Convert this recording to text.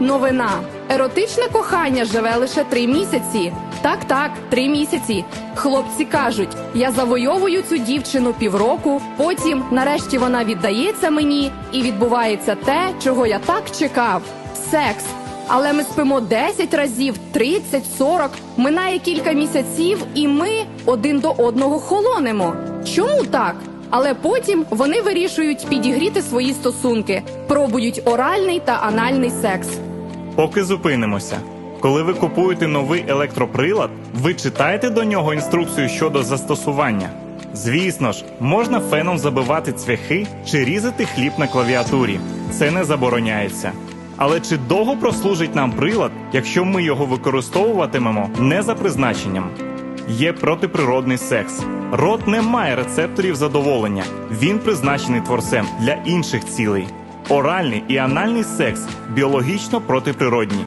Новина. Еротичне кохання живе лише три місяці. Так, так, три місяці. Хлопці кажуть, я завойовую цю дівчину півроку, потім, нарешті, вона віддається мені, і відбувається те, чого я так чекав: секс. Але ми спимо 10 разів, 30, 40, минає кілька місяців, і ми один до одного холонемо. Чому так? Але потім вони вирішують підігріти свої стосунки, пробують оральний та анальний секс. Поки зупинимося. Коли ви купуєте новий електроприлад, ви читаєте до нього інструкцію щодо застосування. Звісно ж, можна феном забивати цвяхи чи різати хліб на клавіатурі. Це не забороняється. Але чи довго прослужить нам прилад, якщо ми його використовуватимемо не за призначенням? Є протиприродний секс. Рот не має рецепторів задоволення. Він призначений творцем для інших цілей. Оральний і анальний секс біологічно протиприродні.